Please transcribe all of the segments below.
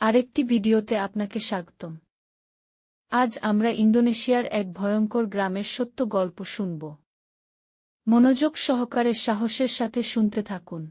আরেকটি ভিডিওতে আপনাকে স্বাগতম। আজ আমরা ইন্দোনেশিয়ার এক ভয়ঙ্কর গ্রামের সত্য গল্প শুনব। মনোযোগ সহকারে সাহসের সাথে শুনতে থাকুন।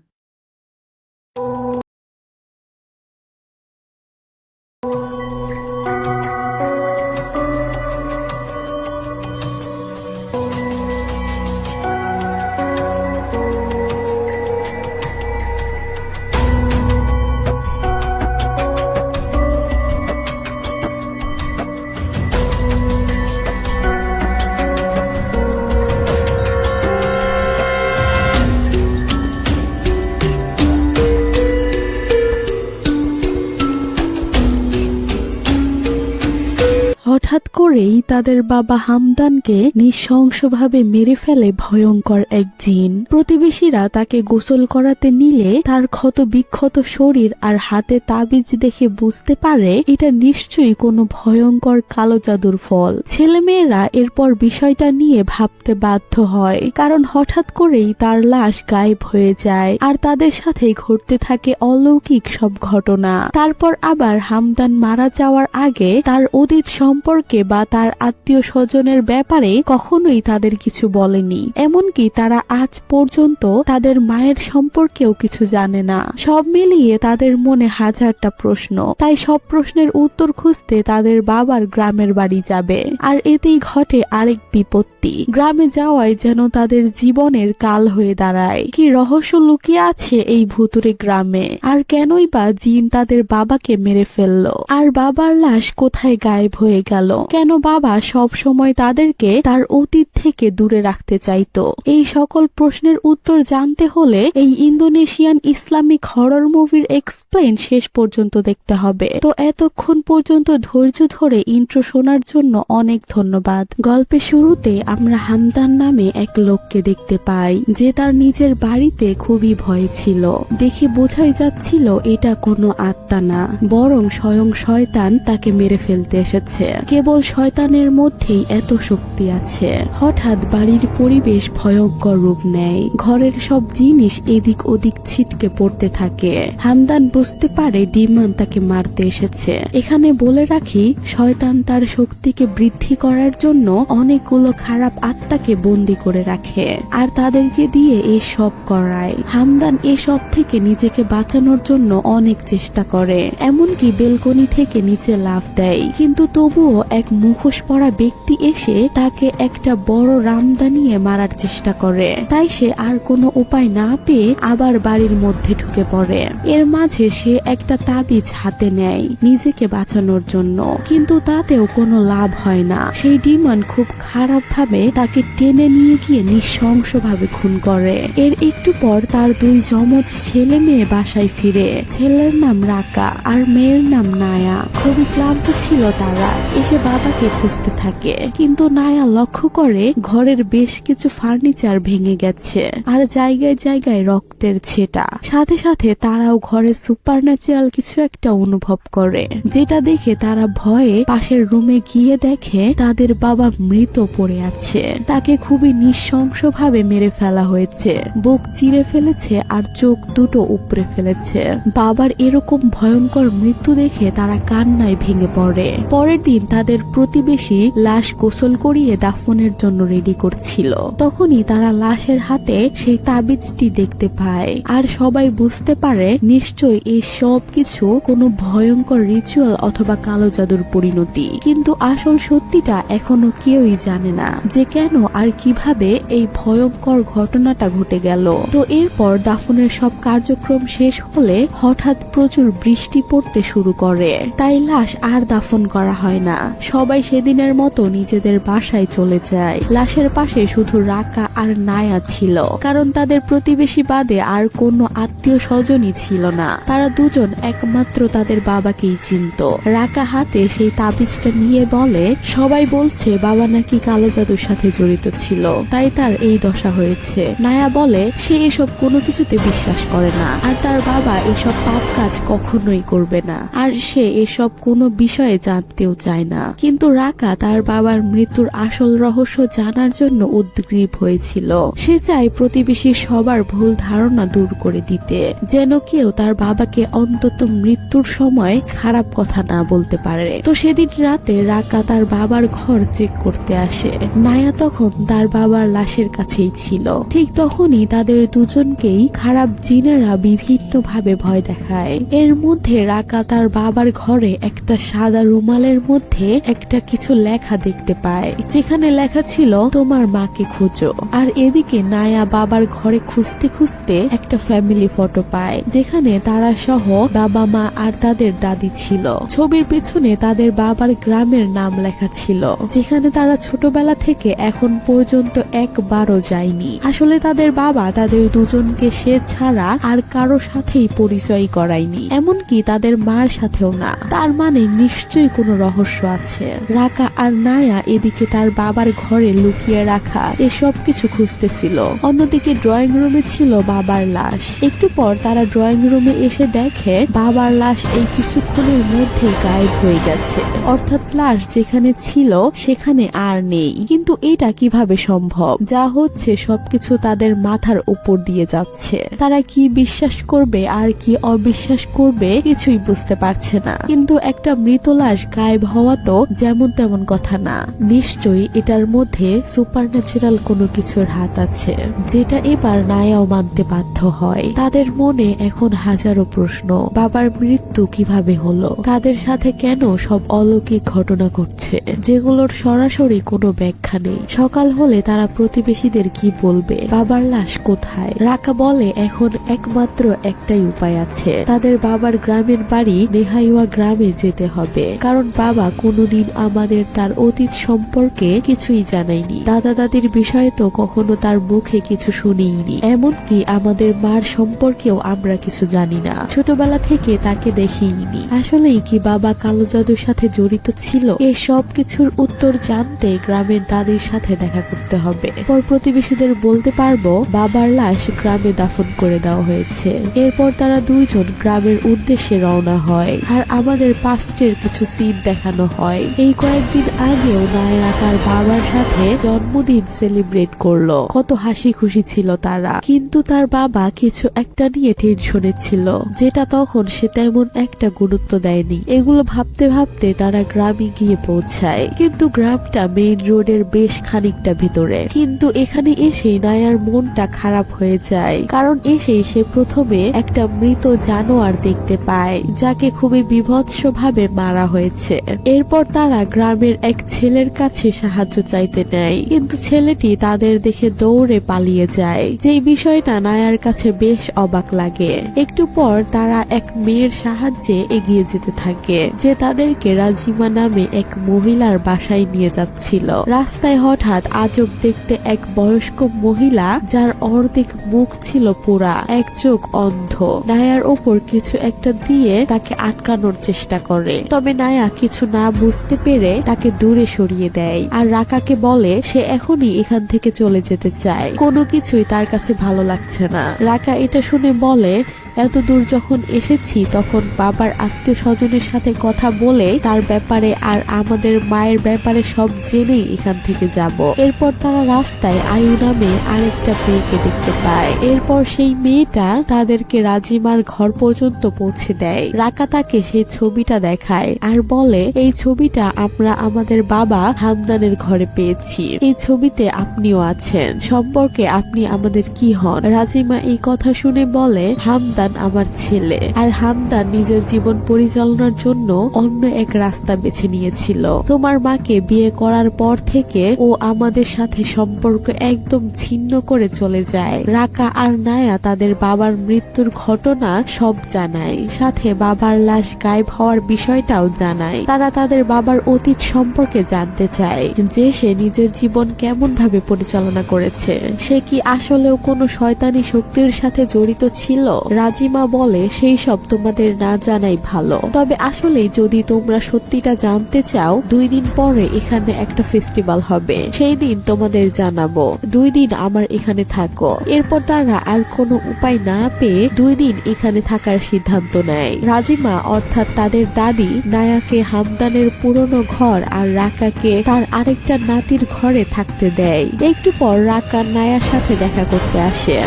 তাদের বাবা হামদানকে নৃশংসভাবে মেরে ফেলে ভয়ঙ্কর এক জিন। প্রতিবেশীরা তাকে গোসল করাতে নিলে তার ক্ষত বিক্ষত শরীর আর হাতে তাবিজ দেখে বুঝতে পারে এটা নিশ্চয়ই কোনো ভয়ঙ্কর কালো জাদুর ফল। ছেলেমেয়েরা এরপর বিষয়টা নিয়ে ভাবতে বাধ্য হয়, কারণ হঠাৎ করেই তার লাশ গায়েব হয়ে যায় আর তাদের সাথেই ঘটতে থাকে অলৌকিক সব ঘটনা। তারপর আবার হামদান মারা যাওয়ার আগে তার অতীত সম্পর্কে বা তার আত্মীয় স্বজনের ব্যাপারে কখনোই তাদের কিছু বলেনি। এমনকি তারা আজ পর্যন্ত তাদের মায়ের সম্পর্কেও কিছু জানে না। সব মিলিয়ে তাদের মনে হাজারটা প্রশ্ন। তাই সব প্রশ্নের উত্তর খুঁজতে তাদের বাবার গ্রামের বাড়ি যাবে। আর এতেই ঘটে আরেক বিপত্তি। গ্রামে যাওয়ায় যেন তাদের জীবনের কাল হয়ে দাঁড়ায়। কি রহস্য লুকিয়ে আছে এই ভুতুরে গ্রামে? আর কেনই বা জিন তাদের বাবাকে মেরে ফেলল? আর বাবার লাশ কোথায় গায়েব হয়ে গেল? কেন বাবা সব সময় তাদেরকে তার অতীত থেকে দূরে রাখতে চাইতো। এই সকল প্রশ্নের উত্তর জানতে হলে এই ইন্দোনেশিয়ান ইসলামিক হরর মুভির এক্সপ্লেন শেষ পর্যন্ত দেখতে হবে। তো এতক্ষণ পর্যন্ত ধৈর্য ধরে ইন্ট্রো শোনার জন্য অনেক ধন্যবাদ। গল্পের শুরুতে আমরা হামদান নামে এক লোককে দেখতে পাই, যে তার নিজের বাড়িতে খুবই ভয় ছিল। দেখে বোঝাই যাচ্ছিল এটা কোনো আত্মা না, বরং স্বয়ং শয়তান তাকে মেরে ফেলতে এসেছে। কেবল শয়তানের মধ্যেই এত শক্তি আছে। হঠাৎ বাড়ির পরিবেশ ভয়ঙ্কর রূপ নেয়। ঘরের সব জিনিস এদিক ওদিক ছিটকে পড়তে থাকে। হামদান বুঝতে পারে ডিমান তাকে মারতে এসেছে। এখানে বলে রাখি, শয়তান তার শক্তিকে বৃদ্ধি করার জন্য অনেকগুলো খারাপ আত্মাকে বন্দি করে রাখে আর তাদেরকে দিয়ে এসব করায়। হামদান এসব থেকে নিজেকে বাঁচানোর জন্য অনেক চেষ্টা করে, এমনকি বেলকনি থেকে নিচে লাফ দেয়। কিন্তু তবুও এক মুখোশ পরা ব্যক্তি এসে তাকে একটা বড় রামদা নিয়ে মারার চেষ্টা করে। তাই সে আর কোনো উপায় না পেয়ে আবার বাড়ির মধ্যে ঢুকে পড়ে। এর মাঝে সে একটা তাবিজ হাতে নেয় নিজেকে বাঁচানোর জন্য। কিন্তু তাতেও কোনো লাভ হয় না। সেই ডিমন খুব খারাপ ভাবে তাকে টেনে নিয়ে গিয়ে নৃশংসভাবে খুন করে। এর একটু পর তার দুই যমজ ছেলে মেয়ে বাসায় ফিরে। ছেলের নাম রাকা আর মেয়ের নাম নায়া। খুবই ক্লান্ত ছিল তারা। এসে বাবাকে খুঁজতে থাকে। কিন্তু নায়া লক্ষ্য করে ঘরের বেশ কিছু ফার্নিচার ভেঙে গেছে আর জায়গায় জায়গায় রক্তের ছেটা। সাথে সাথে তারাও ঘরে সুপার ন্যাচারাল কিছু একটা অনুভব করে, যেটা দেখে তারা ভয়ে পাশের রুমে গিয়ে দেখে তাদের বাবা মৃত পড়ে আছে। তাকে খুবই নৃশংসভাবে মেরে ফেলা হয়েছে। বুক চিরে ফেলেছে আর চোখ দুটো উপড়ে ফেলেছে। বাবার এরকম ভয়ঙ্কর মৃত্যু দেখে তারা কান্নায় ভেঙে পড়ে। পরের দিন তাদের প্রতিবেশী লাশ গোসল করিয়ে দাফনের জন্য রেডি করছিল। তখনই তারা লাশের হাতে সেই তাবিজটি দেখতে পায়। আর সবাই বুঝতে পারে নিশ্চয় এই সব কিছু কোনো ভয়ঙ্কর রিচুয়াল অথবা কালো জাদুর পরিণতি। কিন্তু আসল সত্যিটা এখনও কেউই জানে না যে কেন আর কীভাবে এই ভয়ঙ্কর ঘটনাটা ঘটে গেল। তো এরপর দাফনের সব কার্যক্রম শেষ হলে হঠাৎ প্রচুর বৃষ্টি পড়তে শুরু করে। তাই লাশ আর দাফন করা হয় না। সবাই সেদিনের মতো নিজেদের বাসায় চলে যায়। লাশের পাশে শুধু রাকা আর নায়া ছিল। কারণ তাদের প্রতিবেশী বাদে আর কোনো আত্মীয় স্বজনই ছিল না। তারা দুজন একমাত্র তাদের বাবাকেই চিনত। রাকা হাতে সেই তাবিজটা নিয়ে বলে, সবাই বলছে বাবা নাকি কালো জাদুর সাথে জড়িত ছিল। তাই তার এই দশা হয়েছে। নায়া বলে, সে এসব কোনো কিছুতে বিশ্বাস করে না। আর তার বাবা এসব পাপ কাজ কখনোই করবে না। আর সে এসব কোনো বিষয়ে জানতেও চায় না। কিন্তু রাকা তার বাবার মৃত্যুর আসল রহস্য জানার জন্য উদ্গ্রীব হয়েছিল। সে চায় প্রতিবেশী সবার ভুল ধারণা দূর করে দিতে, যেন কেউ তার বাবাকে অন্তত মৃত্যুর সময় খারাপ কথা না বলতে পারে। তো সেদিন রাতে রাকা তার বাবার ঘর চেক করতে আসে। নায়া তখন তার বাবার লাশের কাছেই ছিল। ঠিক তখনই তাদের দুজনকেই খারাপ জিনেরা বিভিন্ন ভাবে ভয় দেখায়। এর মধ্যে রাকা তার বাবার ঘরে একটা সাদা রুমালের মধ্যে একটা কিছু লেখা দেখতে পায়। যেখানে লেখা ছিল, তোমার মাকে খোঁজো। আর এদিকে নায়া বাবার ঘরে খুঁজতে খুঁজতে একটা ফ্যামিলি ফটো পায়, যেখানে তারা সহ বাবা মা আর তাদের দাদি ছিল। ছবির পেছনে তাদের বাবার গ্রামের নাম লেখা ছিল, যেখানে তারা ছোটবেলা থেকে এখন পর্যন্ত একবারও যায়নি। আসলে তাদের বাবা তাদের দুজনকে সে ছাড়া আর কারও সাথেই পরিচয় করায়নি। এমনকি তাদের মার সাথেও না। তার মানে নিশ্চয়ই কোনো রহস্য আছে। রাকা আর নায়া এদিকে তার বাবার ঘরে লুকিয়ে রাখা এসব কিছু খুঁজতেছিল। অন্যদিকে ড্রয়িং রুমে ছিল বাবার লাশ। একটু পর তারা ড্রয়িং রুমে এসে দেখে বাবার লাশ এই কিছুক্ষণের মধ্যে গায়েব হয়ে গেছে। অর্থাৎ লাশ যেখানে ছিল, সেখানে আর নেই। কিন্তু এটা কীভাবে সম্ভব? যা হচ্ছে সবকিছু তাদের মাথার উপর দিয়ে যাচ্ছে। তারা কি বিশ্বাস করবে আর কি অবিশ্বাস করবে কিছুই বুঝতে পারছে না। কিন্তু একটা মৃত লাশ গায়েব হওয়া তো যেমন তেমন কথা না। নিশ্চয়ই এটার মধ্যে সুপার ন্যাচারাল কোনো কিছুর হাত আছে, যেটা এবার নায়াও মানতে বাধ্য হয়। তাদের মনে এখন হাজারো প্রশ্ন, বাবার মৃত্যু কীভাবে হলো? তাদের সাথে কেন সব অলৌকিক ঘটনা ঘটছে? যেগুলোর সরাসরি কোনো ব্যাখ্যা নেই। সকাল হলে তারা প্রতিবেশীদের কি বলবে? বাবার লাশ কোথায়? রাকা বলে, এখন একমাত্র একটাই উপায় আছে। তাদের বাবার গ্রামের বাড়ি নেহাইওয়া গ্রামে যেতে হবে। কারণ বাবা কোনোদিন আমাদের তার অতীত সম্পর্কে কিছুই জানাইনি দাদা দাদির বিষয়ে তো কখনো তার মুখে কিছু শুনিনি এমনকি আমাদের মার সম্পর্কেও আমরা কিছু জানি না। ছোটবেলা থেকে তাকে দেখিনি আসলেই কি বাবা কালো জাদুর সাথে জড়িত ছিল? এই সব কিছুর উত্তর জানতে গ্রামের দাদির সাথে দেখা করতে হবে। পর প্রতিবেশীদের বলতে পারব, বাবার লাশ গ্রামে দাফন করে দেওয়া হয়েছে। এরপর তারা দুইজন গ্রামের উদ্দেশ্যে রওনা হয়। আর আমাদের পাস্টের কিছু সিন দেখানো হয়। এই কয়েকদিন আগেও নায়রা তার বাবার সাথে জন্মদিন সেলিব্রেট করল। কত হাসি খুশি ছিল তারা। কিন্তু তার বাবা কিছু একটা নিয়ে টেনশনে ছিল। যেটা তখন সে তেমন একটা গুরুত্ব দেয়নি। এগুলো ভাবতে ভাবতে তারা গ্রামে গিয়ে পৌঁছায়। কিন্তু গ্রামটা মেইন রোডের বেশ খানিকটা ভিতরে। কিন্তু এখানে এসে নায়ার মনটা খারাপ হয়ে যায়। কারণ এসে সে প্রথমে একটা মৃত জানোয়ার দেখতে পায়, যাকে খুবই বিভৎস ভাবে মারা হয়েছে। এরপর তারা গ্রামের এক ছেলের কাছে সাহায্য চাইতে নেয়। কিন্তু ছেলেটি তাদের দেখে দৌড়ে পালিয়ে যায়। যেই বিষয়টা নায়ার কাছে বেশ অবাক লাগে। একটু পর তারা এক মেয়ের সাহায্যে এগিয়ে যেতে থাকে, যে তাদেরকে রাজিমা নামে এক মহিলার বাসায় নিয়ে যাচ্ছিল। রাস্তায় হঠাৎ আজব দেখতে এক বয়স্ক মহিলা, যার অর্ধেক মুখ ছিল পোড়া, এক চোখ অন্ধ। নায়ার ওপর কিছু একটা দিয়ে তাকে আটকানোর চেষ্টা করে। তবে নায়া কিছু না বুঝতে পেরে তাকে দূরে সরিয়ে দেয়। আর রাকাকে বলে, সে এখনই এখান থেকে চলে যেতে চায়। কোনো কিছুই তার কাছে ভালো লাগছে না। রাকা এটা শুনে বলে এত দূর যখন এসেছি, তখন বাবার আত্মীয় স্বজনের সাথে কথা বলে তার ব্যাপারে আর আমাদের মায়ের ব্যাপারে সব জেনেই এখান থেকে যাব। এরপর তারা রাস্তায় আয়ু নামে আরেকটা মেয়েকে দেখতে পায়। এরপর সেই মেয়েটা তাদেরকে রাজিমার ঘর পর্যন্ত পৌঁছে দেয়। রাকা তাকে সেই ছবিটা দেখায় আর বলে, এই ছবিটা আমরা আমাদের বাবা হামদানের ঘরে পেয়েছি। এই ছবিতে আপনিও আছেন। সম্পর্কে আপনি আমাদের কি হন? রাজিমা এই কথা শুনে বলে, হামদান আমার ছেলে। আর হামদান নিজের জীবন পরিচালনার জন্য অন্য এক রাস্তা বেছে নিয়েছিল। তোমার মাকে বিয়ে করার পর থেকে ও আমাদের সাথে সম্পর্ক একদম ছিন্ন করে চলে যায়। রাকা আর নায়া তাদের বাবার মৃত্যুর ঘটনা সব জানায়। সাথে বাবার লাশ গায়েব হওয়ার বিষয়টাও জানায়। তারা তাদের বাবার অতীত সম্পর্কে জানতে চায় যে সে নিজের জীবন কেমন ভাবে পরিচালনা করেছে। সে কি আসলেও কোনো শয়তানি শক্তির সাথে জড়িত ছিল? রাজ রাজিমা বলে, সেই সব তোমাদের না জানাই ভালো। তবে আসলে যদি তোমরা সত্যিটা জানতে চাও, দুই দিন পরে এখানে একটা ফেস্টিভ্যাল হবে। সেই দিন তোমাদের জানাব। দুই দিন আমার এখানে থাকো। এরপর তারা আর কোনো উপায় না পেয়ে দুই দিন এখানে থাকার সিদ্ধান্ত নেয়। রাজিমা, অর্থাৎ তাদের দাদি, নায়াকে হামদানের পুরনো ঘর আর রাকাকে তার আরেকটা নাতির ঘরে থাকতে দেয়। একটু পর রাকা নায়ার সাথে দেখা করতে আসে।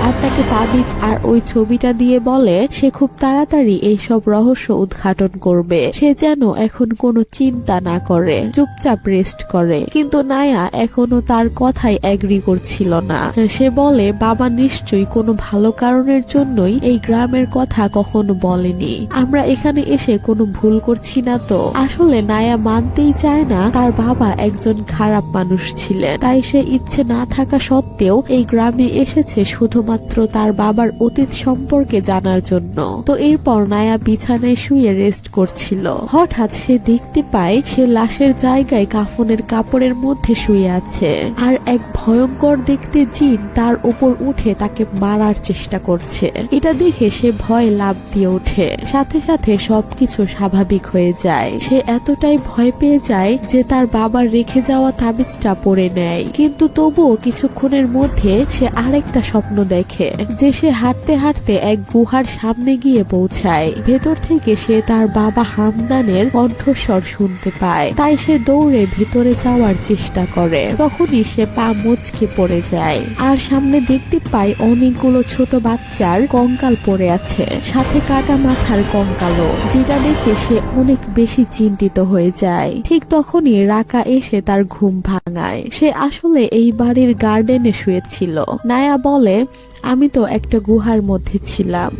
আর তাকে তাবিজ আর ওই ছবিটা দিয়ে বলে, সে খুব তাড়াতাড়ি এই সব রহস্য উদ্ঘাটন করবে। সে যেন এখন কোনো চিন্তা না করে, চুপচাপ রেস্ট করে। কিন্তু নায়া এখনও তার কথাই এগ্রি করছিল না। সে বলে, বাবা নিশ্চয়ই কোনো ভালো কারণের জন্যই এই গ্রামের কথা কখনো বলেনি। আমরা এখানে এসে কোনো ভুল করছি না তো। আসলে নায়া মানতেই চায় না তার বাবা একজন খারাপ মানুষ ছিলেন। তাই সে ইচ্ছে না থাকা সত্ত্বেও এই গ্রামে এসেছে শুধুমাত্র তার বাবার অতীত সম্পর্কে জানার জন্য। তো এরপর নায়া বিছানায় শুয়ে রেস্ট করছিল। হঠাৎ সে দেখতে পায় সে লাশের জায়গায় কাফনের কাপড়ের মধ্যে শুয়ে আছে। আর এক ভয়ঙ্কর দেখতে জিন তার উপর উঠে তাকে মারার চেষ্টা করছে। এটা দেখে সে ভয় লাভ দিয়ে ওঠে। সাথে সাথে সবকিছু স্বাভাবিক হয়ে যায়। সে এতটাই ভয় পেয়ে যায় যে তার বাবার রেখে যাওয়া তাবিজটা পরে নেয়। কিন্তু তবুও কিছুক্ষণের মধ্যে সে আরেকটা স্বপ্ন দেখে। যে সে হাঁটতে হাঁটতে এক গুহার সামনে গিয়ে পৌঁছায়। ভেতর থেকে সে তার বাবা হামদানের কণ্ঠস্বর শুনতে পায়। তাই সে দৌড়ে ভিতরে যাওয়ার চেষ্টা করে। তখনই সে পা মুচকে পড়ে যায়। আর সামনে দেখতে পায় অনেকগুলো ছোট বাচ্চার কঙ্কাল পড়ে আছে। সাথে কাটা মাথার কঙ্কালও, যেটা দেখে সে অনেক বেশি চিন্তিত হয়ে যায়। ঠিক তখনই রাকা এসে তার ঘুম ভাঙায়। সে আসলে এই বাড়ির গার্ডেনে শুয়েছিল। নায়া বলে আমি তো একটা গুহার মধ্যে ছিলাম।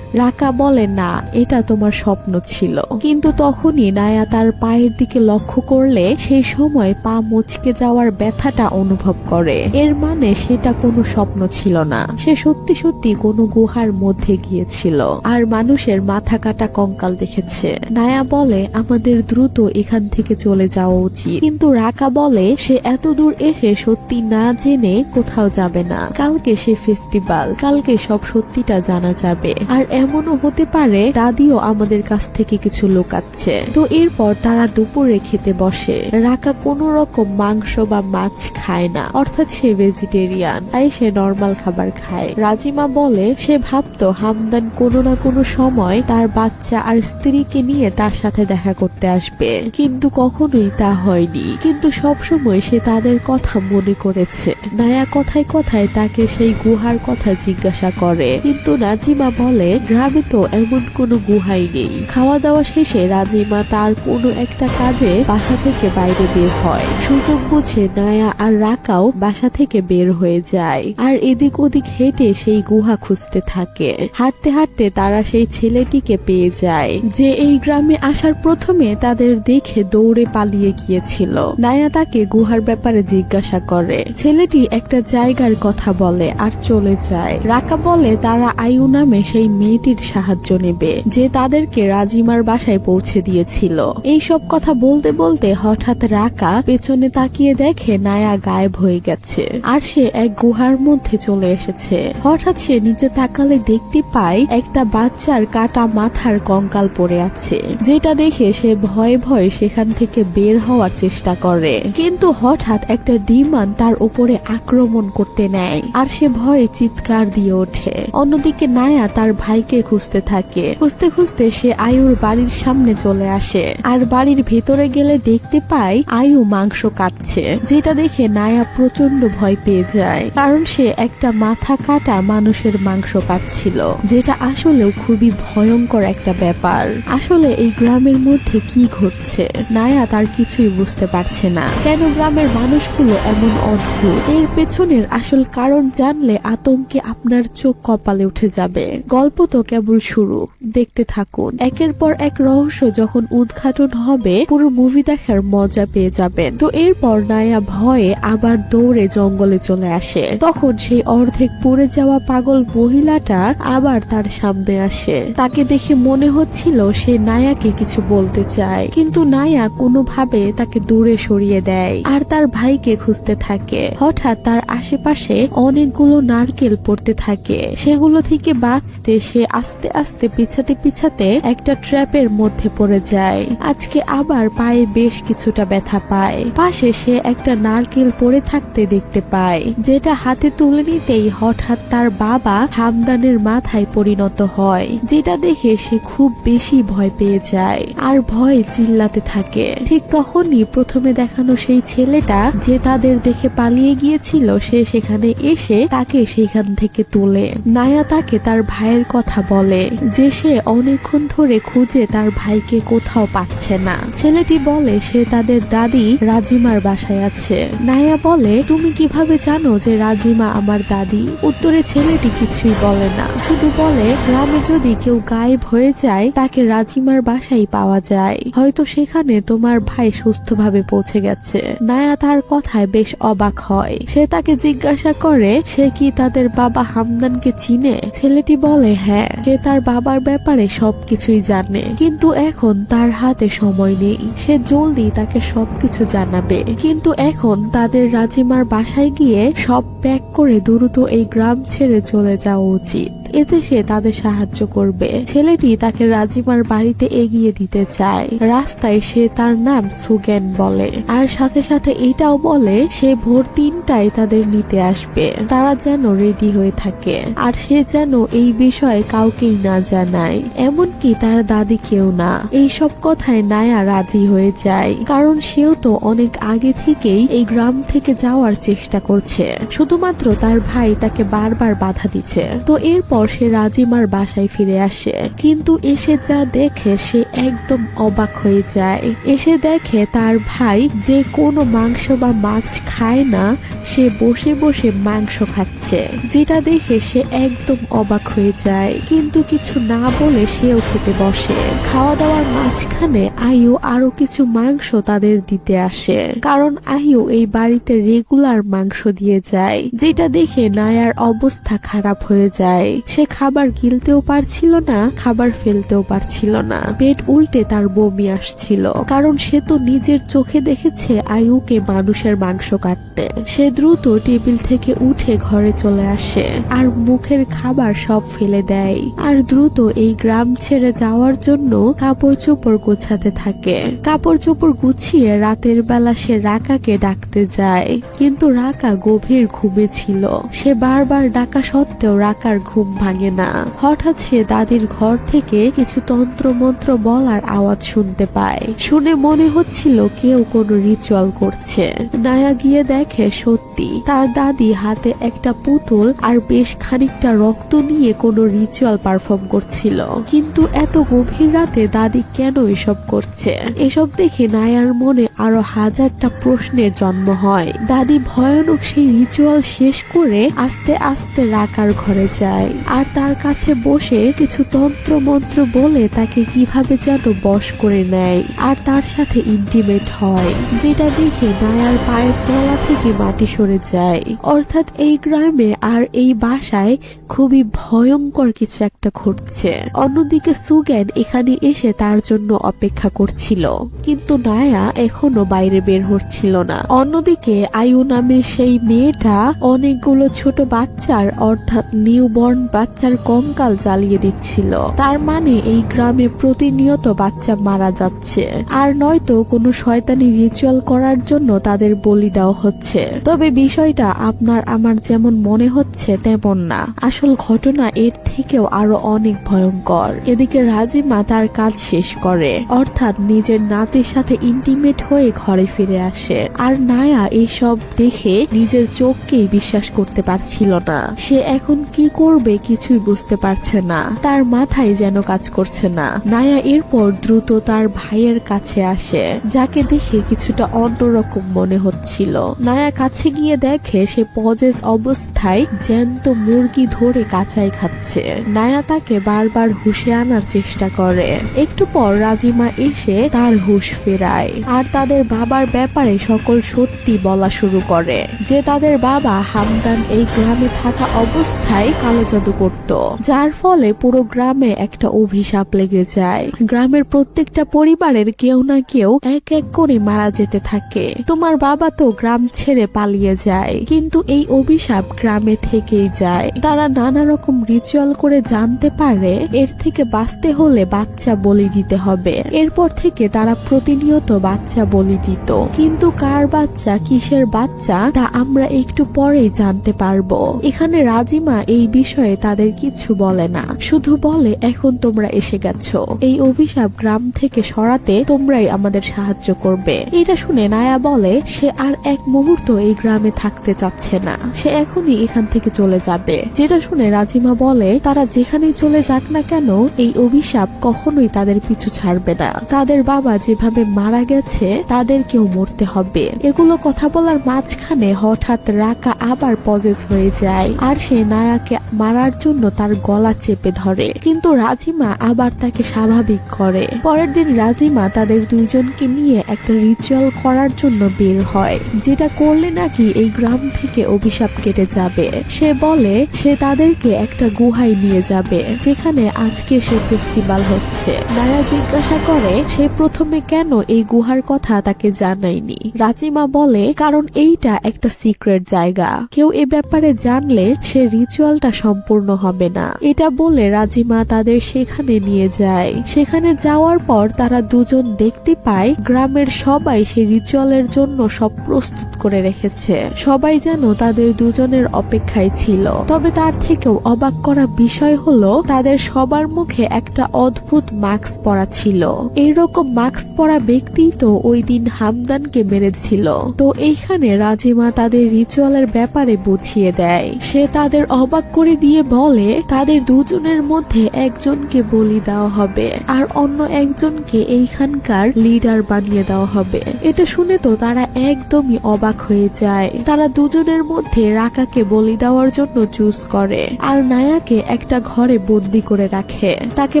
রাকা বলে, না, এটা তোমার স্বপ্ন ছিল। কিন্তু তখনই নায়া তার পায়ের দিকে লক্ষ্য করলে সেই সময় পা মুচকে যাওয়ার ব্যথাটা অনুভব করে। এর মানে সেটা কোনো স্বপ্ন ছিল না। সে সত্যি সত্যি কোনো গুহার মধ্যে গিয়েছিল আর মানুষের মাথা কাটা কঙ্কাল দেখেছে। নায়া বলে, আমাদের দ্রুত এখান থেকে চলে যাওয়া উচিত। কিন্তু রাকা বলে, সে এত দূর এসে সত্যি না জেনে কোথাও যাবে না। কালকে সে ফেস্টিভ্যাল কালকে সব সত্যিটা জানা যাবে। আর এমনও হতে পারে, দাদিও আমাদের কাছ থেকে কিছু লুকাচ্ছে। তো এরপর তারা দুপুরে খেতে বসে। রাকা কোনো রকম মাংস বা মাছ খায় না। অর্থাৎ সে ভেজিটেরিয়ান তাই সে নর্মাল খাবার খায়। রাজিমা বলে, সে ভাবতো হামদান কোনো না কোনো সময় তার বাচ্চা আর স্ত্রীকে নিয়ে তার সাথে দেখা করতে আসবে। কিন্তু কখনোই তা হয়নি। কিন্তু সবসময় সে তাদের কথা মনে করেছে। নায়া কথায় কথায় তাকে সেই গুহার কথা জিজ্ঞাসা করে। কিন্তু নাজিমা বলে গ্রামে তো এমন কোনো গুহাই নেই। খাওয়া দাওয়া শেষে রাজিমা তার কোনো একটা কাজে বাসা থেকে বাইরে বের হয়। সুযোগ বুঝে নায়া আর রাকাও বাসা থেকে বের হয়ে যায়। আর এদিক ওদিক হেঁটে সেই গুহা খুঁজতে থাকে। হাঁটতে হাঁটতে তারা সেই ছেলেটিকে পেয়ে যায়, যে এই গ্রামে আসার প্রথমে তাদের দেখে দৌড়ে পালিয়ে গিয়েছিল। নায়া তাকে গুহার ব্যাপারে জিজ্ঞাসা করে। ছেলেটি একটা জায়গার কথা বলে আর চলে যায়। রাকা বলে, তারা আয়ু নামে সেই মেয়েটির সাহায্য নেবে, যে তাদেরকে রাজিমার বাসায় পৌঁছে দিয়েছিল। এই সব কথা বলতে বলতে হঠাৎ রাকা পেছনে তাকিয়ে দেখে নায়া গায়েব হয়ে গেছে, আর সে এক গুহার মধ্যে চলে এসেছে। হঠাৎ সে নিচে তাকালে দেখতে পায় একটা বাচ্চার কাটা মাথার কঙ্কাল পড়ে আছে, যেটা দেখে সে ভয়ে ভয়ে সেখান থেকে বের হওয়ার চেষ্টা করে। কিন্তু হঠাৎ একটা ডিমান তার উপরে আক্রমণ করতে নেয়, আর সে ভয়ে চিৎকার দিয়ে ওঠে। অন্যদিকে নায়া তার ভাইকে খুঁজতে থাকে। খুঁজতে খুঁজতে সে আয়ুর বাড়ির সামনে চলে আসে। আর বাড়ির ভেতরে গেলে দেখতে পায় আয়ু মাংস কাটছে, যেটা দেখে নায়া প্রচণ্ড ভয় পেয়ে যায়। কারণ সে একটা মাথা কাটা মানুষের মাংস কাটছিল, যেটা আসলেও খুবই ভয়ঙ্কর একটা ব্যাপার। আসলে এই গ্রামের মধ্যে কি ঘটছে, নায়া তার কিছুই বুঝতে পারছে না। কেন গ্রামের মানুষগুলো এমন অদ্ভুত? এর পেছনের আসল কারণ জানলে আতঙ্কে আপনার চোখ কপালে উঠে যাবে। গল্প তো কেবল শুরু, দেখতে থাকুন। একের পর এক রহস্য যখন উদ্ঘাটন হবে, পুরো মুভি দেখার মজা পেয়ে যাবেন। তো এরপর নায়া ভয়ে আবার দৌড়ে জঙ্গলে চলে আসে। তখন সেই অর্ধেক পড়ে যাওয়া পাগল মহিলাটা আবার তার সামনে আসে। তাকে দেখে মনে হচ্ছিল সে নায়াকে কিছু বলতে চায়। কিন্তু নায়া কোনোভাবে তাকে দূরে সরিয়ে দেয় আর তার ভাইকে খুঁজতে থাকে। হঠাৎ তার আশেপাশে অনেকগুলো নারকেল পড়তে থাকে। সেগুলো থেকে বাঁচতে সে আস্তে আস্তে পিছাতে পিছাতে একটা ট্র্যাপের মধ্যে পড়ে যায়। আজকে আবার পায়ে বেশ কিছুটা ব্যথা পায়। পাশে সে একটা নারকেল পড়ে থাকতে দেখতে পায়, যেটা হাতে তুলে নিতেই হঠাৎ তার বাবা হামদানের মাথায় পরিণত হয়, যেটা দেখে সে খুব বেশি ভয় পেয়ে যায় আর ভয় চিল্লাতে থাকে। ঠিক তখনই প্রথমে দেখানো সেই ছেলেটা যে তাদের দেখে পালিয়ে গিয়েছিল, সে সেখানে এসে তাকে সেখান থেকে তোলে। নায়া তাকে তার ভাইয়ের কথা বলে, যে সে অনেকক্ষণ ধরে খুঁজে তার ভাইকে কোথাও পাচ্ছে না। ছেলেটি বলে, সে তাদের দাদি রাজিমার বাসায় আছে। নায়া বলে, তুমি কীভাবে জানো যে রাজিমা আমার দাদি? উত্তরে ছেলেটি কিছুই বলে না। শুধু বলে, গ্রামে যদি কেউ গায়েব হয়ে যায়, তাকে রাজিমার বাসায় পাওয়া যায়। হয়তো সেখানে তোমার ভাই সুস্থভাবে পৌঁছে গেছে। নায়া তার কথায় বেশ অবাক হয়। সে তাকে জিজ্ঞাসা করে, সে কি তাদের বাবা হামদানকে চিনে? ছেলেটি বলে হ্যাঁ সে তার বাবার ব্যাপারে সবকিছুই জানে। কিন্তু এখন তার হাতে সময় নেই। সে জলদি তাকে সবকিছু জানাবে। কিন্তু এখন তাদের রাজিমার বাসায় গিয়ে সব প্যাক করে দ্রুত এই গ্রাম ছেড়ে চলে যাওয়া উচিত। এতে সে তাদের সাহায্য করবে। ছেলেটি তাকে রাজিমার বাড়িতে এগিয়ে দিতে চায়। রাস্তায় সে তার নাম সুগেন বলে। আর সাথে সাথে এটাও বলে, সে ভোর তিনটায় তাদের নিতে আসবে। তারা যেন রেডি হয়ে থাকে। আর সে যেন এই বিষয়ে কাউকেই না জানায়, এমনকি তার দাদিকেও না। এই সব কথায় নায়া রাজি হয়ে যায়, কারণ সেও তো অনেক আগে থেকেই এই গ্রাম থেকে যাওয়ার চেষ্টা করছে। শুধুমাত্র তার ভাই তাকে বারবার বাধা দিচ্ছে। তো এরপর সে রাজিমার বাসায় ফিরে আসে, কিন্তু এসে যা দেখে সে একদম অবাক হয়ে যায়। এসে দেখে তার ভাই যে কোনো মাংস বা মাছ খায় না, সে বসে বসে মাংস খাচ্ছে, যেটা দেখে সে একদম অবাক হয়ে যায়। কিন্তু কিছু না বলে সেও খেতে বসে। খাওয়া দাওয়ার মাঝখানে আয়ু আরও কিছু মাংস তাদের দিতে আসে। কারণ আয়ু এই বাড়িতে রেগুলার মাংস দিয়ে যায়, যেটা দেখে নায়ার অবস্থা খারাপ হয়ে যায়। সে খাবার গিলতেও পারছিল না, খাবার ফেলতেও পারছিল না। পেট উল্টে তার বমি আসছিল। কারণ সে তো নিজের চোখে দেখেছে আয়ুকে মানুষের মাংস কাটতে। সে দ্রুত টেবিল থেকে উঠে ঘরে চলে আসে, আর মুখের খাবার সব ফেলে দেয়। আর দ্রুত এই গ্রাম ছেড়ে যাওয়ার জন্য কাপড় চোপড় গোছাতে থাকে। কাপড় চোপড় গুছিয়ে রাতের বেলা সে রাকাকে ডাকতে যায়। কিন্তু রাকা গভীর ঘুমে ছিল। সে বারবার ডাকা সত্ত্বেও রাকার ঘুম ভাঙে না। হঠাৎ সে দাদির ঘর থেকে কিছু তন্ত্র মন্ত্র বলার আওয়াজ শুনতে পায়। শুনে মনে হচ্ছিল কেউ কোনো রিচুয়াল করছে। নায়া গিয়ে দেখে সত্যি, তার দাদি হাতে একটা পুতুল আর বেশ খানিকটা রক্ত নিয়ে কোনো রিচুয়াল পারফর্ম করছিল। কিন্তু এত গভীর রাতে দাদি কেন এসব করছে? এসব দেখে নায়ার মনে আরও হাজারটা প্রশ্নের জন্ম হয়। দাদি ভয়ানক সেই রিচুয়াল শেষ করে আস্তে আস্তে রাকার ঘরে যায়। আর তার কাছে বসে কিছু তন্ত্র মন্ত্র বলে তাকে কীভাবে যেন বশ করে নেয় আর তার সাথে ইন্টিমেট হয়, যেটা দেখে নায়ার পায়ের তলা থেকে মাটি সরে যায়। অর্থাৎ এই গ্রামে আর এই বাসায় খুবই ভয়ঙ্কর কিছু একটা ঘটছে। অন্যদিকে সুগ্যান এখানে এসে তার জন্য অপেক্ষা করছিল। কিন্তু নায়া এখনও বাইরে বের হচ্ছিল না। অন্যদিকে আয়ু নামে সেই মেয়েটা অনেকগুলো ছোট বাচ্চার, অর্থাৎ নিউবর্ন বাচ্চার কঙ্কাল জ্বালিয়ে দিচ্ছিল। তার মানে এই গ্রামে প্রতিনিয়ত বাচ্চা মারা যাচ্ছে। আর নয়তো কোনো শয়তানি রিচুয়াল করার জন্য তাদের বলি দেওয়া হচ্ছে। তবে বিষয়টা আপনার আমার যেমন মনে হচ্ছে তেমন না। আসল ঘটনা এর থেকেও আরও অনেক ভয়ঙ্কর। এদিকে রাজিমা তার কাজ শেষ করে। অর্থাৎ নিজের নাতির সাথে ইন্টিমেট হয়ে ঘরে ফিরে আসে। আর নায়া এইসব দেখে নিজের চোখকেই বিশ্বাস করতে পারছিল না। সে এখন কি করবে কিছুই বুঝতে পারছে না। তার মাথায় যেন কাজ করছে না। নায়া এরপর দ্রুত তার ভাইয়ের কাছে আসে, যাকে দেখে কিছুটা অন্যরকম মনে হচ্ছিল। নায়া কাছে গিয়ে দেখে সে পজেজ অবস্থায় জ্যান্ত মুরগি ধরে কাঁচাই খাচ্ছে। নায়া তাকে বারবার হুশে আনার চেষ্টা করে। একটু পর রাজিমা এসে তার হুশ ফেরায় আর তাদের বাবার ব্যাপারে সকল সত্যি বলা শুরু করে যে তাদের বাবা হামদান এই গ্রামে থাকা অবস্থায় কালো জাদু করত। যার ফলে পুরো গ্রামে একটা অভিশাপ লেগে যায়। গ্রামের প্রত্যেকটা পরিবারের কেউ না কেউ এক এক করে মারা যেতে থাকে। তোমার বাবা তো গ্রাম ছেড়ে পালিয়ে যায়, কিন্তু এই অভিশাপ গ্রামে থেকেই যায়। তারা নানা রকম রিচুয়াল করে জানতে পারে, এর থেকে বাঁচতে হলে বাচ্চা বলি দিতে হবে। এরপর থেকে তারা প্রতিনিয়ত বাচ্চা বলি দিত। কিন্তু কার বাচ্চা, কিসের বাচ্চা, তা আমরা একটু পরেই জানতে পারব। এখানে রাজিমা এই বিষয়ে তাদের কিছু বলে না। শুধু বলে, এখন তোমরা এসে গেছো। এই অভিশাপ গ্রাম থেকে সরাতে তোমরাই আমাদের সাহায্য করবে। এটা শুনে নায়া বলে, সে আর এক মুহূর্ত এই গ্রামে থাকতে চাচ্ছে না। সে এখনই এখান থেকে চলে যাবে। যেটা শুনে রাজিমা বলে, তারা যেখানেই চলে যাক না কেন, এই অভিশাপ কখনোই তাদের পিছু ছাড়বে না। তাদের বাবা যেভাবে মারা গেছে, তাদেরকেও মরতে হবে। এগুলো কথা বলার মাঝখানে হঠাৎ রাকা আবার পজেস হয়ে যায়, আর সে নায়াকে মারার জন্য তার গলা চেপে ধরে। কিন্তু রাজিমা আবার তাকে স্বাভাবিক করে। পরের দিন রাজিমা তাদের দুইজনকে নিয়ে একটা রিচুয়াল করার জন্য বের হয়, যেটা করলে নাকি এই গ্রাম থেকে অভিশাপ কেটে যাবে। সে বলে, সে তাদেরকে একটা গুহায় নিয়ে যাবে, যেখানে আজকে সে ফেস্টিভ্যাল হচ্ছে। নায়া জিজ্ঞাসা করে, সে প্রথমে কেন এই গুহার কথা তাকে জানায়নি? রাজিমা বলে, কারণ এইটা একটা সিক্রেট জায়গা। কেউ এ ব্যাপারে জানলে সে রিচুয়ালটা সম্পূর্ণ হবে না। এটা বলে রাজিমা তাদের সেখানে নিয়ে যায়। সেখানে যাওয়ার পর তারা দুজন দেখতে পায়, গ্রামের সবাই সেই রিচুয়ালের জন্য সব প্রস্তুত করে রেখেছে। সবাই যেন তাদের দুজনের অপেক্ষায় ছিল। তবে তার থেকেও অবাক করা বিষয় হলো, তাদের সবার মুখে একটা অদ্ভুত মাস্ক পরা ছিল। এইরকম মাস্ক পরা ব্যক্তি তো ওই দিন হামদানকে মেরেছিল। তো এইখানে রাজিমা তাদের রিচুয়ালের ব্যাপারে বুঝিয়ে দেয়। সে তাদের অবাক করে দিয়ে বলে, তাদের দুজনের মধ্যে একজনকে বলি দেওয়া হবে, আর অন্য একজনকে এইখানকার লিডার বানিয়ে দেওয়া হবে। এটা শুনে তো তারা একদমই অবাক হয়ে যায়। তারা দুজনের মধ্যে রাকাকে বলি দেওয়ার জন্য চুজ করে। আর নায়াকে একটা ঘরে বন্দি করে রাখে। তাকে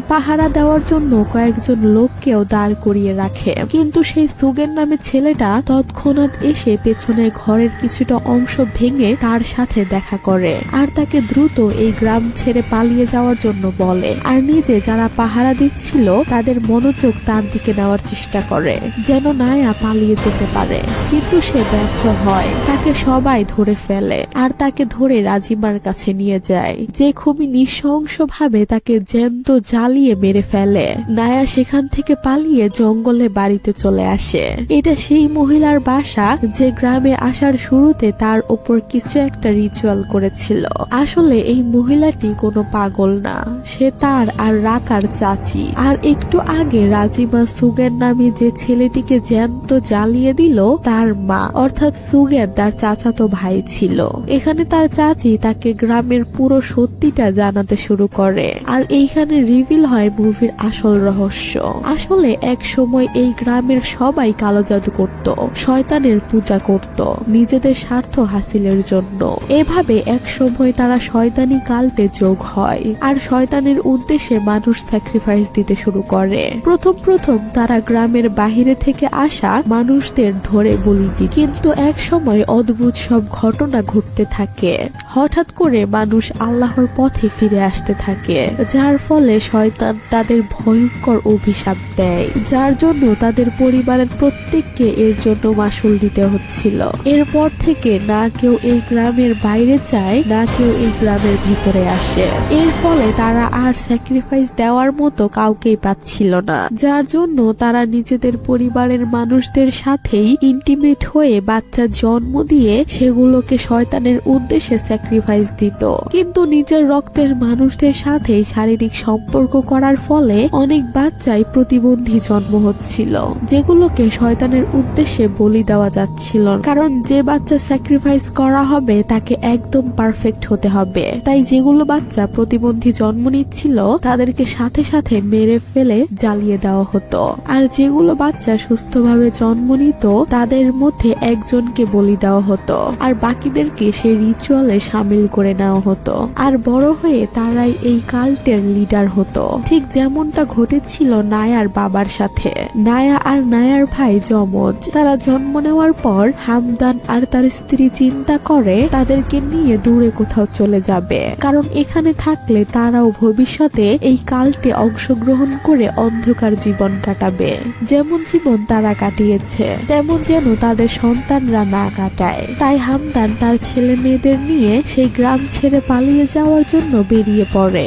পাহারা দেওয়ার জন্য কয়েকজন লোককেও দাঁড় করিয়ে রাখে। কিন্তু সেই সুগের নামে ছেলেটা তৎক্ষণাৎ এসে পেছনের ঘরের কিছুটা অংশ ভেঙে তার সাথে দেখা করে। আর তাকে দ্রুত এই গ্রাম ছেড়ে পালিয়ে যাওয়ার জন্য বলে। আর নিজে যারা পাহারা দিচ্ছিল, তাদের মনোযোগ তার দিকে নেওয়ার চেষ্টা করে, যেন নায়া পালিয়ে যেতে পারে। কিন্তু সে ব্যর্থ হয়। তাকে সবাই ধরে ফেলে। আর তাকে ধরে রাজিমার কাছে নিয়ে যায়, যে খুবই নৃশংসভাবে তাকে জ্যান্ত জ্বালিয়ে মেরে ফেলে। নায়া সেখান থেকে পালিয়ে জঙ্গলে বাড়িতে চলে আসে। এটা সেই মহিলার বাসা যে গ্রামে আসার শুরুতে তার উপর কিছু একটা রিচুয়াল করেছিল। আসলে এই মহিলাটি কোনো পাগল না। সে তার আর রাকার চাচি। আর একটু আগে রাজিমা সুগের নামে যে ছেলেটিকে জ্যান্ত জ্বালিয়ে দিল, তার মা, অর্থাৎ সুগেন তার চাচাতো ভাই ছিল। এখানে তার চাচি তাকে গ্রামের পুরো সত্যিটা জানাতে শুরু করে। আর এইখানে রিভিল হয় মুভির আসল রহস্য। আসলে এক সময় এই গ্রামের সবাই কালো জাদু করত, শয়তানের পূজা করত, নিজেদের স্বার্থ হাসিলের জন্য। এভাবে এক সময় তারা শয়তানি কাল্টে যোগ হয়, আর শয়তানের উদ্দেশ্যে মানুষ স্যাক্রিফাইস দিতে শুরু করে। প্রথম প্রথম তারা গ্রামের বাহিরে থেকে আসা মানুষদের ধরে বলি দিত কিন্তু এক সময় অদ্ভুত সব ঘটনা ঘটতে থাকে। হঠাৎ করে মানুষ আল্লাহর পথে ফিরে আসতে থাকে, যার ফলে শয়তান তাদের ভয়ঙ্কর অভিশাপ দেয়, যার জন্য তাদের পরিবারের প্রত্যেককে এর জন্য মাসুল দিতে হচ্ছিল। এরপর থেকে না কেউ এই গ্রামের বাইরে যায়, না কেউ এই গ্রামের ভিতরে আসে। এর ফলে তারা আর স্যাক্রিফাইস দেওয়ার মতো কাউকেই পাচ্ছিল না, যার জন্য তারা নিজেদের পরিবারের মানুষদের সাথেই ইন্টিমেট হয়ে বাচ্চা জন্ম দিয়ে সেগুলোকে শয়তানের উদ্দেশ্যে স্যাক্রিফাইস দিত। কিন্তু নিজের রক্তের মানুষদের সাথে শারীরিক সম্পর্ক করার ফলে অনেক বাচ্চাই প্রতিবন্ধী জন্ম হচ্ছিল, যেগুলোকে শয়তানের উদ্দেশ্যে বলি দেওয়া যাচ্ছিল। কারণ যে বাচ্চা স্যাক্রিফাইস করা হবে, তাকে একদম পারফেক্ট হতে হবে। তাই যেগুলো বাচ্চা প্রতিবন্ধী জন্ম নিচ্ছিল, তাদেরকে সাথে সাথে মেরে ফেলে জ্বালিয়ে দেওয়া হতো। আর যেগুলো বাচ্চা সুস্থভাবে জন্ম নিত, তাদের মধ্যে একজনকে বলি দেওয়া হতো। আর বাকিদেরকে সেই রিচুয়ালে সামিল করে নেওয়া হতো। আর বড় হয়ে তারাই এই কাল্টের লিডার হতো। ঠিক যেমনটা ঘটেছিল নায়ার বাবার সাথে। নায়া আর নায়ার ভাই যমজ, তারা জন্ম নেওয়ার পর হামদান আর তার স্ত্রী চিন্তা করে তাদেরকে নিয়ে দূরে কোথাও চলে যাবে। কারণ এখানে থাকলে তারাও ভবিষ্যতে এই কাল্টে অংশগ্রহণ করে অন্ধকার জীবন কাটাবে। যেমন জীবন তারা কাটিয়েছে, তেমন যেন তাদের সন্তানরা না কাটায়। তাই হামদান তার ছেলে মেয়েদের নিয়ে সেই গ্রাম ছেড়ে পালিয়ে যাওয়ার জন্য বেরিয়ে পড়ে।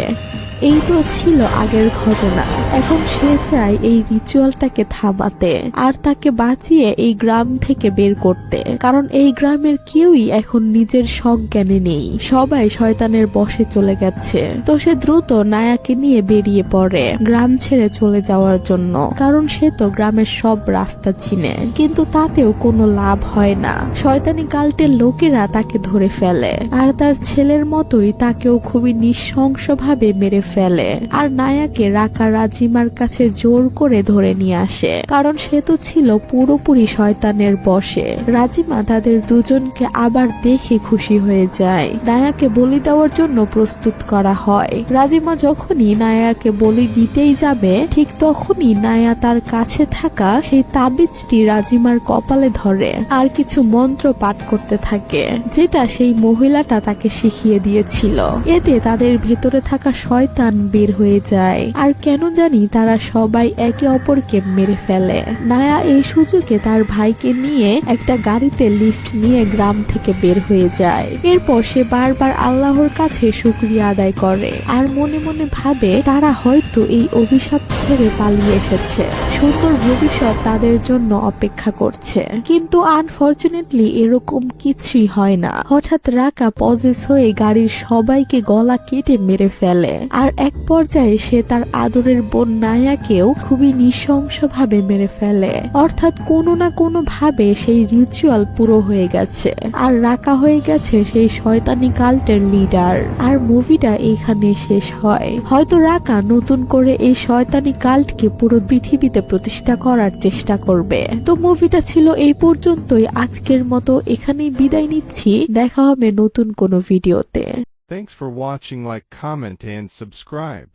এই তো ছিল আগের ঘটনা। এখন সে চায় এই রিচুয়ালটাকে থামাতে আর তাকে বাঁচিয়ে এই গ্রাম থেকে বের করতে। কারণ এই গ্রামের কেউই এখন নিজের সজ্ঞানে নেই। সবাই শয়তানের বসে চলে গেছে। তো সে দ্রুত নায়াকে নিয়ে বেরিয়ে পড়ে গ্রাম ছেড়ে চলে যাওয়ার জন্য। কারণ সে তো গ্রামের সব রাস্তা চিনে। কিন্তু তাতেও কোনো লাভ হয় না। শয়তানি কাল্টের লোকেরা তাকে ধরে ফেলে। আর তার ছেলের মতোই তাকেও খুবই নৃশংসভাবে মেরে ফেলে। আর নায়াকে রাকা রাজিমার কাছে জোর করে ধরে নিয়ে আসে, কারণ সে তো ছিল পুরোপুরি শয়তানের বসে। রাজিমা তাদের দুজনকে আবার দেখে খুশি হয়ে যায়। নায়াকে বলি দেওয়ার জন্য প্রস্তুত করা হয়। রাজিমা যখনই নায়াকে বলি দিতেই যাবে, ঠিক তখনই নায়া তার কাছে থাকা সেই তাবিজটি রাজিমার কপালে ধরে আর কিছু মন্ত্র পাঠ করতে থাকে, যেটা সেই মহিলাটা তাকে শিখিয়ে দিয়েছিল। এতে তাদের ভেতরে থাকা শয়তান বের হয়ে যায়। আর কেন জানি তারা সবাই একে অপরকে মেরে ফেলে। নায়া এই সুযোগে তার ভাইকে নিয়ে একটা গাড়িতে লিফট নিয়ে গ্রাম থেকে বের হয়ে যায়। এরপর সে বারবার আল্লাহর কাছে শুক্রিয়া আদায় করে। আর মনে মনে ভাবে, তারা হয়তো এই অভিশাপ ছেড়ে পালিয়ে এসেছে। সুন্দর ভবিষ্যৎ তাদের জন্য অপেক্ষা করছে। কিন্তু আনফরচুনেটলি এরকম কিছুই হয় না। হঠাৎ রাকা পজেস হয়ে গাড়ির সবাইকে গলা কেটে মেরে ফেলে। আর এক পর্যায়ে সে তার আদরের বোন নায়াকেও খুবই নৃশংসভাবে মেরে ফেলে। অর্থাৎ কোনো না কোনো ভাবে সেই রিচুয়াল পুরো হয়ে গেছে। আর রাকা হয়ে গেছে সেই শয়তানি কাল্টের লিডার আর মুভিটা এইখানে শেষ হয়। হয়তো রাকা নতুন করে এই শয়তানি কাল্টকে পুরো পৃথিবীতে প্রতিষ্ঠা করার চেষ্টা করবে। তো মুভিটা ছিল এই পর্যন্তই। আজকের মতো এখানেই বিদায় নিচ্ছি। দেখা হবে নতুন কোনো ভিডিওতে Thanks for watching like comment and subscribe.